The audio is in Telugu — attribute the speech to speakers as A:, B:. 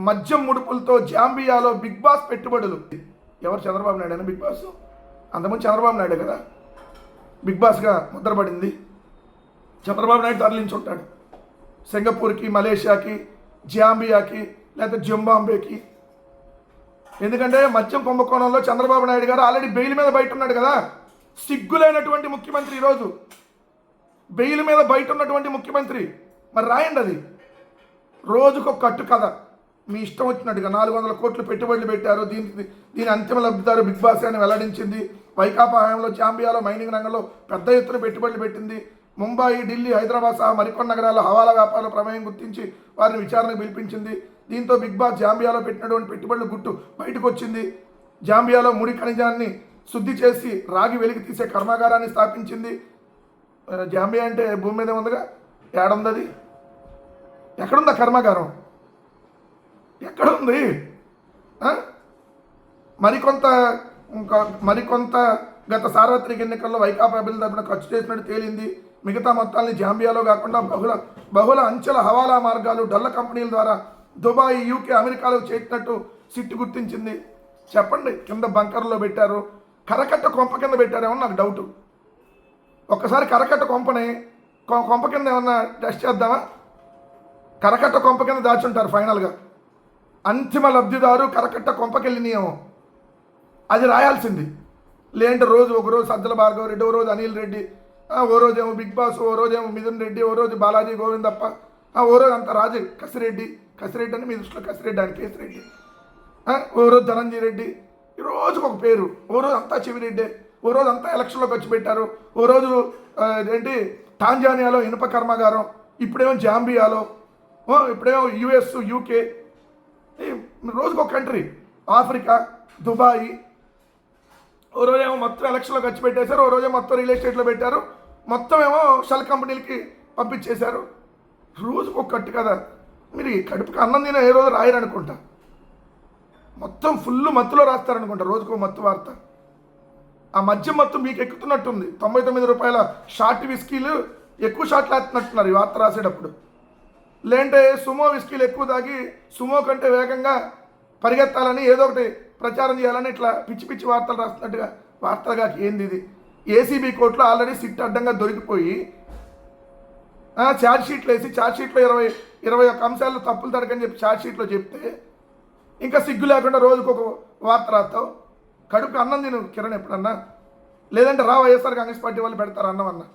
A: మద్యం ముడుపులతో జాంబియాలో బిగ్ బాస్ పెట్టుబడులు. ఎవరు చంద్రబాబు నాయుడు అని బిగ్ బాస్? అంతకుముందు చంద్రబాబు నాయుడు కదా? బిగ్ బాస్గా ముద్రపడింది. చంద్రబాబు నాయుడు తరలించి ఉంటాడు. సింగపూర్కి మలేషియాకి జాంబియాకి లేకపోతే జింబాంబేకి. ఎందుకంటే మద్యం కుంభకోణంలో చంద్రబాబు నాయుడు గారు ఆల్రెడీ బెయిల్ మీద బయట ఉన్నాడు కదా? సిగ్గులైనటువంటి ముఖ్యమంత్రి ఈరోజు. బెయిల్ మీద బయట ఉన్నటువంటి ముఖ్యమంత్రి. మరి రాయండి అది. రోజుకొక కట్టు కథ మీ ఇష్టం వచ్చినట్టుగా నాలుగు వందల కోట్లు పెట్టుబడులు పెట్టారు. దీనికి దీని అంతిమ లబ్ధిదారు బిగ్ బాస్ అని వెల్లడించింది. వైకాపా హయాంలో జాంబియాలో మైనింగ్ రంగంలో పెద్ద ఎత్తున పెట్టుబడులు పెట్టింది. ముంబాయి ఢిల్లీ హైదరాబాద్ సహా మరికొన్ని నగరాల్లో హవాలా వ్యాపారాల ప్రమేయం గుర్తించి వారిని విచారణకు పిలిపించింది. దీంతో బిగ్ బాస్ జాంబియాలో పెట్టినటువంటి పెట్టుబడుల గుట్టు బయటకు వచ్చింది జాంబియాలో ముడి ఖనిజాన్ని శుద్ధి చేసి రాగి వెలికి తీసే కర్మాగారాన్ని స్థాపించింది. జాంబియా అంటే భూమి మీద ఉందిగా? ఏడుందది? అది కర్మాగారం? ఎక్కడుంది? ఆ? మరికొంత ఇంకా మరికొంత గత సార్వత్రిక ఎన్నికల్లో వైకాపా బిల్ తరపున ఖర్చు చేసినట్టు తేలింది. మిగతా మొత్తాన్ని జాంబియాలో కాకుండా బహుళ బహుళ అంచెల హవాలా మార్గాలు డల్ల కంపెనీల ద్వారా దుబాయ్ యూకే అమెరికాలో చేసినట్టు సిట్టు గుర్తించింది. చెప్పండి కింద బంకర్లో పెట్టారు. కరకట్ట కొంప కింద పెట్టారేమో నాకు డౌట్ ఒక్కసారి కరకట్ట కొంపని కొ- కొంప కింద ఏమన్నా టెస్ట్ చేద్దామా? కరకట్ట కొంప కింద దాచుంటారు ఫైనల్గా అంతిమ లబ్ధిదారు కరకట్ట కొంపకెళ్ళినేమో అది రాయాల్సింది. లేదంటే రోజు ఒక రోజు సజ్జల భార్గవ్ రెడ్డి ఓ రోజు అనిల్ రెడ్డి ఓ రోజేమో బిగ్ బాస్ ఓ రోజేమో మిథున్ రెడ్డి ఓ రోజు బాలాజీ గోవిందప్ప ఓ రోజు అంత రాజు కసిరెడ్డి. కసిరెడ్డి అని మీ దృష్టిలో కసిరెడ్డి అని కేసిరెడ్డి ఓ రోజు ధనంజయ రెడ్డి. ఈ రోజుకు ఒక పేరు. ఓ రోజు అంతా చెవిరెడ్డి. ఓ రోజు అంతా ఎలక్షన్లోకి వచ్చి పెట్టారు. ఓ రోజు ఏంటి టాంజానియాలో ఇనుప కర్మాగారం ఇప్పుడేమో జాంబియాలో ఓ, ఇప్పుడేమో యుఎస్ యూకే రోజుకు ఒక కంట్రీ. Africa Dubai. ఓ రోజేమో మొత్తం ఎలక్షన్లో ఖర్చు పెట్టేశారు ఓ రోజే మొత్తం రియల్ ఎస్టేట్లో పెట్టారు. మొత్తం ఏమో షెల్ కంపెనీలకి పంపించేశారు. రోజుకు ఒక కట్టు కదా. మీరు ఈ కడుపుకి అన్నం తిన ఏ రోజు రాయరనుకుంటా. మొత్తం ఫుల్ మత్తులో రాస్తారనుకుంటా రోజుకో మత్తు వార్త. ఆ మధ్య మత్తు మీకు ఎక్కుతున్నట్టుంది తొంభై తొమ్మిది రూపాయల షార్ట్ విస్కీలు ఎక్కువ షాట్లు వేస్తున్నట్టున్నారు ఈ వార్త రాసేటప్పుడు. లేదంటే సుమో విస్కీలు ఎక్కువ తాగి సుమో కంటే వేగంగా పరిగెత్తాలని ఏదో ఒకటి ప్రచారం చేయాలని ఇట్లా పిచ్చి పిచ్చి వార్తలు రాస్తున్నట్టుగా వార్తలుగా ఏంది ఇది? ఏసీబీ కోర్టులో ఆల్రెడీ సిట్ అడ్డంగా దొరికిపోయి ఆ, ఛార్జ్ షీట్లు వేసి ఛార్జ్ షీట్లో ఇరవై ఇరవై ఒక్క అంశాల్లో తప్పులు తడకని చెప్పి ఛార్జ్ షీట్లో చెప్తే ఇంకా సిగ్గు లేకుండా రోజుకు ఒక వార్త రాస్తావు. కడుపు అన్నం తిను కిరణ్ ఎప్పుడన్నా? లేదంటే రా వైఎస్ఆర్ కాంగ్రెస్ పార్టీ వాళ్ళు పెడతారు అన్నం అన్నా?